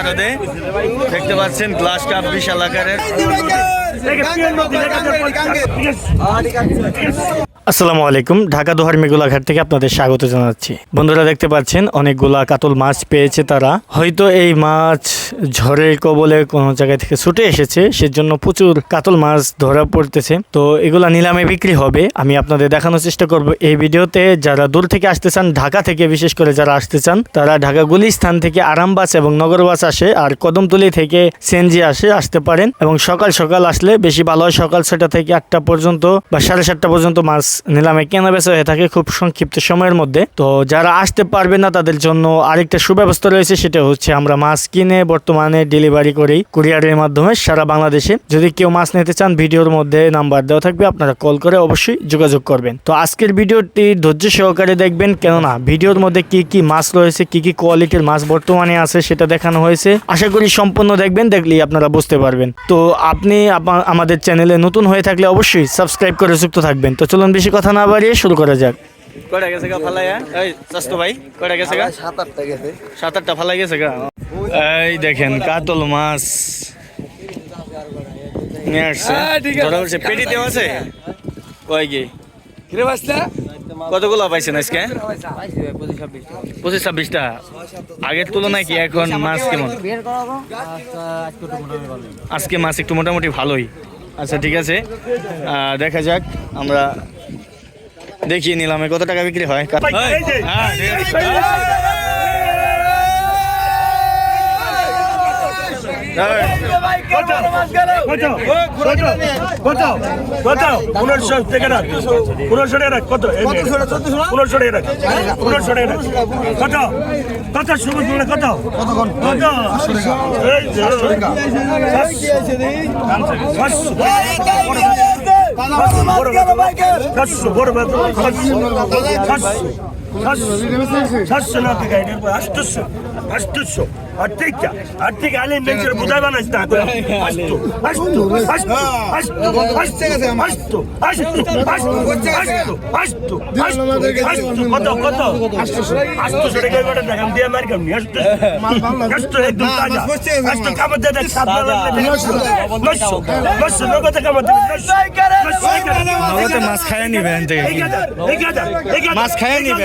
আরদে দেখতে পাচ্ছেন glass cup বিশাল আকারের। আসসালামু আলাইকুম, ঢাকা দোহার মেগুলাঘাট থেকে আপনাদের স্বাগত জানাচ্ছি। বন্ধুরা দেখতে পাচ্ছেন, অনেকগুলা কাতল মাছ পেয়েছে তারা। হয়তো এই মাছ ঝড়ের কবলে কোনো জায়গা থেকে ছুটে এসেছে, সেজন্য প্রচুর কাতল মাছ ধরা পড়তেছে। তো এগুলা নিলামে বিক্রি হবে, আমি আপনাদের দেখানোর চেষ্টা করব এই ভিডিওতে। যারা দূর থেকে আসতে চান, ঢাকা থেকে বিশেষ করে যারা আসতে চান, তারা ঢাকা গুলিস্থান থেকে আরাম বাস এবং নগর বাস আসে, আর কদমতলি থেকে সেনজি আসে, আসতে পারেন। এবং সকাল সকাল আসলে বেশি ভালো হয়, সকাল ছটা থেকে আটটা পর্যন্ত বা সাড়ে সাতটা পর্যন্ত মাছ নিলামে কেনা বেচা হয়ে থাকে খুব সংক্ষিপ্ত সময়ের মধ্যে। তো যারা আসতে পারবে না তাদের জন্য আরেকটা সুব্যবস্থা রয়েছে, সেটা হচ্ছে আমরা মাছ কিনে বর্তমানে ডেলিভারি করি কুরিয়ারের মাধ্যমে সারা বাংলাদেশে। যদি কেউ মাছ নিতে চান, ভিডিওর মধ্যে নাম্বার দেওয়া থাকবে, আপনারা কল করে অবশ্যই যোগাযোগ করবেন। তো আজকের ভিডিওটি ধৈর্য সহকারে দেখবেন, কেননা ভিডিওর মধ্যে কি কি মাছ রয়েছে, কি কি কোয়ালিটির মাছ বর্তমানে আছে, সেটা দেখানো হয়েছে। আশা করি সম্পূর্ণ দেখবেন, দেখলেই আপনারা বুঝতে পারবেন। তো আপনি আমাদের চ্যানেলে নতুন হয়ে থাকলে অবশ্যই সাবস্ক্রাইব করে যুক্ত থাকবেন। তো চলুন বেশি কথা না বাড়িয়ে শুরু করা যাক। কয়টা গেছে গা ফালাইয়া? এই চাস্তো ভাই কয়টা গেছে গা? সাত আটটা গেছে সাত আটটা ফালাই গেছে গা? এই দেখেন কাতল মাছ নিয়ে আসছে। ধরা পড়ছে পেটি দেওয়া আছে? কয় কি? কিরে কতগুলো পাইছেন আজকে? পঁচিশ ছাব্বিশটা আগের তুলনায় কি এখন মাছ কেমন? আজকে মাছ একটু মোটামুটি ভালোই। আচ্ছা ঠিক আছে। দেখা যাক আমরা দেখিয়ে নিলাম কত টাকা বিক্রি হয় হ্যাঁ। কত সাতশো বড় সাতশো সাতশো না থেকে আটশো আর ঠিক আর ঠিক আলে মেঞ্চের বুঝাই বানাইস না আটশো আটশো আটশো আটশো আটশো আটশো আটশো আটশো আটশো কত কত আটশো টাকা এবার দেখাম দিয়ে মারি কামনি আটশো আটশো একদম তাজা আটশো কামড় দেয় দেখ সাত নশো নশো নগদে কামড় দেবে নশো নগদে মাছ খাইয়ে নিবে এখান থেকে মাছ খাইয়ে নিবে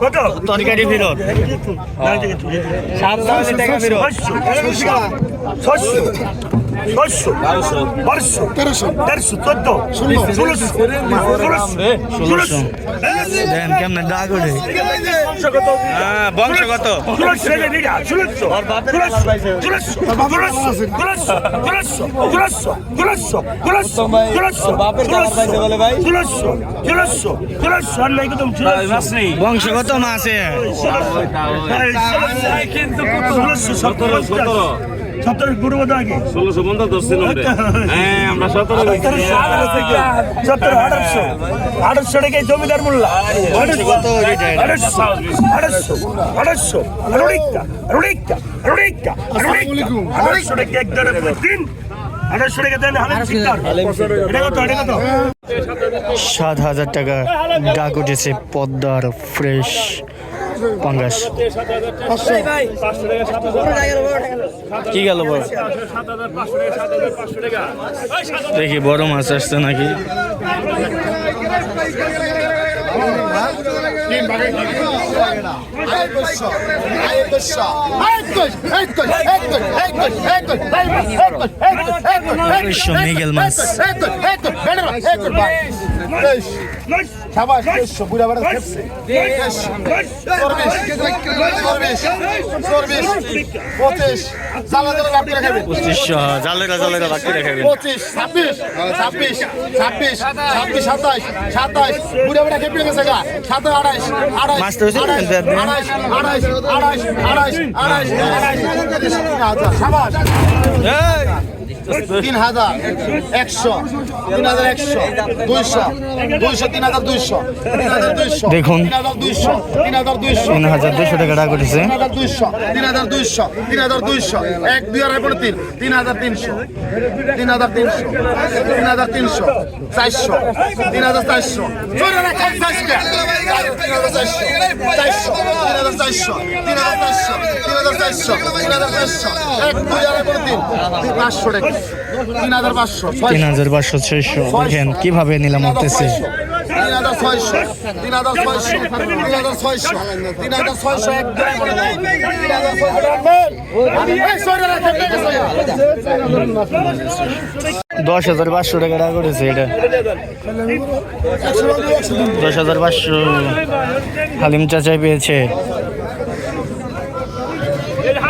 থেকে তরকারি ফেরত। ছশো বারোশো। তেরোশো। তেরোশো চোদ্দ ষোলোশো ষোলোশো। ষোলোশো। দেন কেমনে ডাক ওঠে? হ্যাঁ বংশগত কত মাসে কিন্তু সতেরো হ্যাঁ আমরা সতেরো সতেরো আঠারোশো জমিদার আঠারোশো রুড়িকা রুড়িকা আঠারোশো টাকা এক ধরে দিন। আঠারোশো টাকা দেন এটা কত এটা কত? সাত হাজার টাকা ডাক উঠেছে পদ্মার ফ্রেশ পাঙ্গাস কি গেল বড় দেখি বড় মাছ আসছে নাকি মেগেল মাছ সাবাস দেড়শো বুড়া বাড়া খেপছে পঁচিশ জ্বালা লাভ করে খাবে পঁচিশশো জালেরা জালেরা বাকি দেখাবেন পঁচিশ ছাব্বিশ ছাব্বিশ ছাব্বিশ ছাব্বিশ সাতাশ সাতাশ বুড়া বুড়া খেপে গেছে গা সাতাশ আড়াইশ আড়াইশ মাছটা হয়েছে আড়াইশ কিন্তু একদম। আড়াইশ আড়াইশ আড়াইশ আড়াইশ আড়াইশ আড়াইশ সাবাস তিন হাজার একশো তিন হাজার একশো দুইশো দুইশো তিন হাজার দুইশো দেখুন। তিন হাজার দুইশো তিন হাজার দুইশো টাকা ডাক উঠেছে তিন হাজার দুইশো তিন হাজার দুইশো তিন হাজার দুইশো এক দুই আড়াই পরে তিন তিন হাজার তিনশো তিন হাজার তিনশো তিন হাজার তিনশো চারশো তিন হাজার চারশো তিন হাজার চারশো তিন হাজার চারশো চারশো তিন হাজার চারশো তিন হাজার চারশো তিন হাজার চারশো তিন হাজার চারশো এক দুই আড়াই পরে তিন পাঁচশো টাকা তিন হাজার পাঁচশো। ছয়শো। দেখেন কীভাবে নিলাম উঠতেছে। তিন হাজার ছয়শো। তিন হাজার ছয়শো। তিন হাজার ছয়শো। তিন হাজার ছয়শো? দশ হাজার পাঁচশো টাকা উঠেছে এটা। দশ হাজার পাঁচশো। হালিম চাচাই পেয়েছে।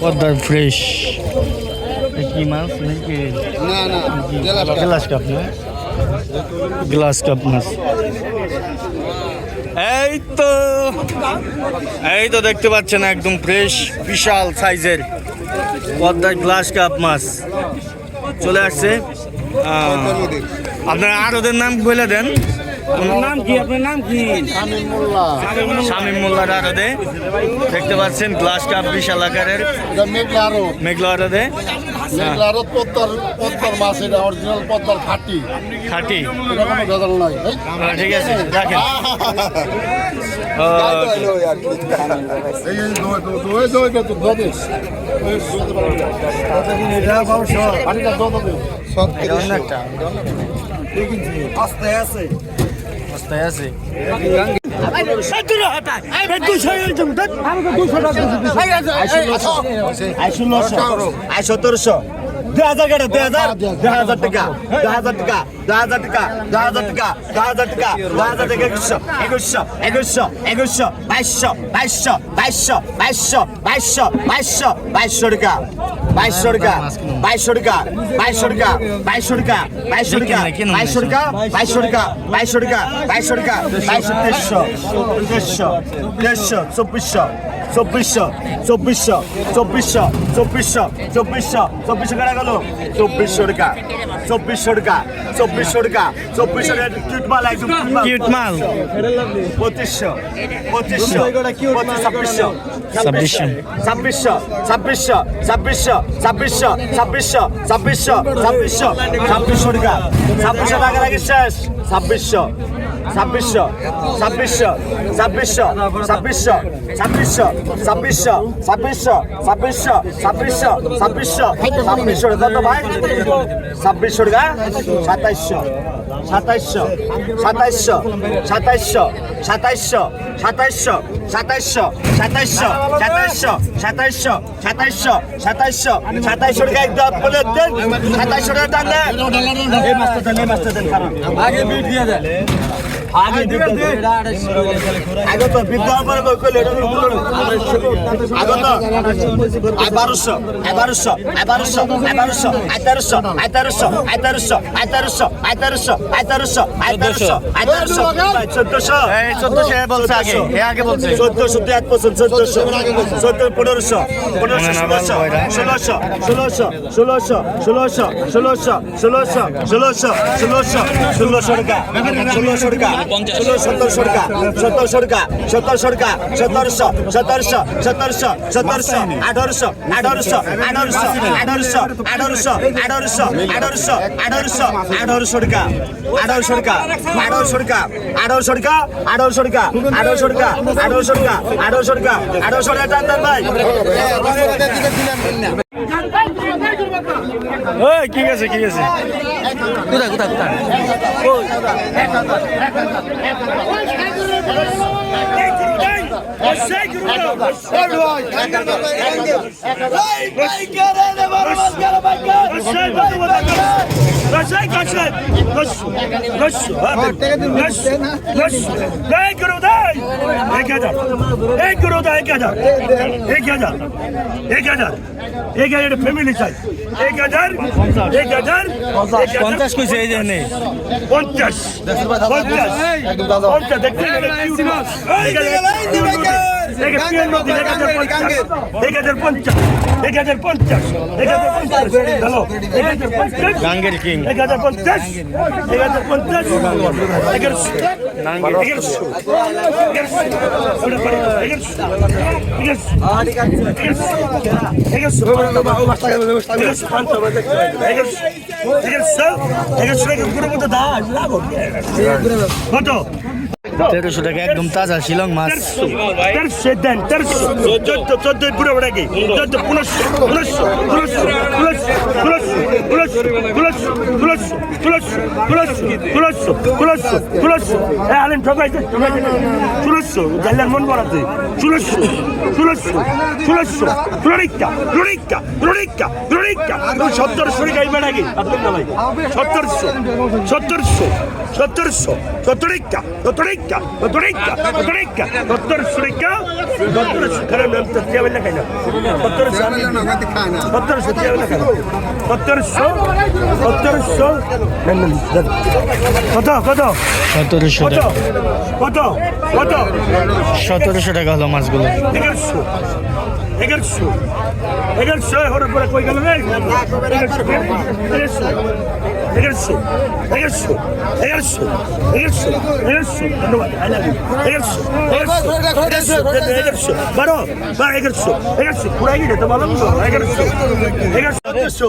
পদ্মার ফ্রেশ কি মাছ নাকি? না না গ্লাস কাপ না? গ্লাস কাপ মাছ। এই তো এই তো দেখতে পাচ্ছেন একদম ফ্রেশ বিশাল সাইজের পদ্মার গ্লাস কাপ মাছ। চলে আসছে। আহ, আপনার আরোদের নাম বলে দেন। নাম কি? আপনার নাম কি? শামীম মোল্লা আরদে। দেখতে পাচ্ছেন গ্লাস কাপ বিশাল আকারের। মেঘলা আরদে। খাটি। হ্যাঁ, ঠিক আছে রাখেন। সব আছে অবস্থায় আছে সতেরোশো দুই হাজার টাকা দুই হাজার দুই হাজার টাকা দুই হাজার টাকা দুই হাজার টাকা দুই হাজার টাকা দুই হাজার টাকা দুই হাজার টাকা একুশশো একুশশো একুশশো একুশশো বাইশশো বাইশশো বাইশশো বাইশশো বাইশশো বাইশশো বাইশশো টাকা বাইশশো টাকা বাইশশো টাকা বাইশশো টাকা বাইশশো টাকা বাইশশো টাকা বাইশশো টাকা বাইশশো টাকা বাইশশো টাকা বাইশশো টাকা বাইশশো তেইশশো তেইশশো তেইশশো চব্বিশশো চব্বিশশো চব্বিশশো চব্বিশশো চব্বিশশো চব্বিশশো চব্বিশশো টাকা গেল? চব্বিশশো টাকা চব্বিশশো টাকা চব্বিশশো টাকা চব্বিশশো টাকা কিউট মাল একদম কিউট মাল। পঁচিশশো পঁচিশশো পঁচিশ ছাব্বিশশো। ছাব্বিশশো। ছাব্বিশশো ছাব্বিশশো ছাব্বিশশো ছাব্বিশশো ছাব্বিশশো ছাব্বিশশো ছাব্বিশশো ছাব্বিশশো টাকা। ছাব্বিশশো টাকা লাগে শেষ। ছাব্বিশশো। ছাব্বিশশো ছাব্বিশশো ছাব্বিশশো ছাব্বিশশো ছাব্বিশশো ছাব্বিশশো ছাব্বিশশো ছাব্বিশশো ছাব্বিশশো ছাব্বিশশো ছাব্বিশশো কত ভাই ছাব্বিশশো টাকা সাতাইশশো সাতাইশশো সাতাইশশো সাতাইশশো সাতাইশশো সাতাইশশো সাতাইশশো সাতাইশশো সাতাইশশো সাতাইশশো সাতাইশশো সাতাইশশো সাতাইশশো টাকা একদম বলে দেন সাতাইশশো টাকা দেন এই মাছটা দেন এই মাছটা দেন কারণ আগে বিট দিয়ে দেন আই তেরোশো আই তেরোশো আই তেরোশো আই তেরোশো আই তেরোশো আই তেরোশো চোদ্দশো। চোদ্দশো বলছে আগে আগে বলছে। চোদ্দশো দুই এক পর্যন্ত চোদ্দশো। চোদ্দ পনেরোশো পনেরোশো ষোলোশো। ষোলোশো ষোলোশো ষোলোশো ষোলোশো ষোলোশো ষোলোশো ষোলোশো ষোলোশো ষোলোশো টাকা ষোলোশো টাকা। ষোলো সতেরোশো টাকা সতেরোশো টাকা সতেরোশো টাকা সতেরোশো সতেরোশো সতেরোশো সতেরোশো আঠারোশো আঠারোশো আঠারোশো আঠারোশো আঠারোশো আঠারোশো আঠারোশো আঠারোশো আঠারোশো টাকা আঠারোশো টাকা আঠারোশো টাকা আঠারোশো টাকা আঠারোশো টাকা আঠারোশো টাকা আঠারোশো টাকা আঠারোশো টাকা আঠারোশো টাকা টান দেন ভাই ওই আছে ঠিক আছে কোথায় কোথায় কোথায় কাছে কাছে Kaçlan kaçlan. Kaç. Kaç. Kaç. Kaç. Ne kadar? Ne kadar? Ne kadar? Ne kadar? Ne kadar? Ne kadar? Ne kadar? Family size. Ne kadar? Ne kadar? পঞ্চাশ কইছে এই যে নেই পঞ্চাশ পঞ্চাশ পঞ্চাশ দেখতে এক হাজার নব্বই এক হাজার পঞ্চাশ এক হাজার পঞ্চাশ এক হাজার পঞ্চাশ এক হাজার পঞ্চাশ হ্যালো এক হাজার পঞ্চাশ গাঙ্গের কিং এক হাজার পঞ্চাশ এক হাজার পঞ্চাশ এগারোশো এগারোশো এগারোশো এগারোশো এগারোশো এগারোশো কত তেরোশো টাকা একদম তাজা শিলং মাছ তেরোশো দেন তেরোশো চোদ্দ চোদ্দ পুরো ওটা কি চোদ্দ পনেরোশো পনেরোশো পনেরোশো পনেরোশো পনেরোশো আলেন ঠকাইছে ষোলোশো জানলেন মন বড়াতে ষোলোশো ষোলোশো ষোলোশো ফ্লোরিকা ফ্লোরিকা ফ্লোরিকা ফ্লোরিকা সত্তরশো টাকা এই বেড়া কি আপনার নামাই সত্তরশো সত্তরশো সত্তরশো Cotorica, Cotorica, Cotorica, Cotorica, Cotor Surica, Cotor Surica, Cotor Surica, Cotor Surica, Cotor Surica, Cotor সতেরোশো টাকা সতেরোশো টাকা হলো মাছগুলো এগারোশো এগারোশো এগারোশো কই গেল রে এগারোশো এগারোশো এগারোশো এগারোশো এগারোশো ধন্যবাদ এগারোশো এগারোশো এগারোশো বারো বা এগারোশো এগারোশো পুরাই গেছে তো বলো এগারোশো এগারোশো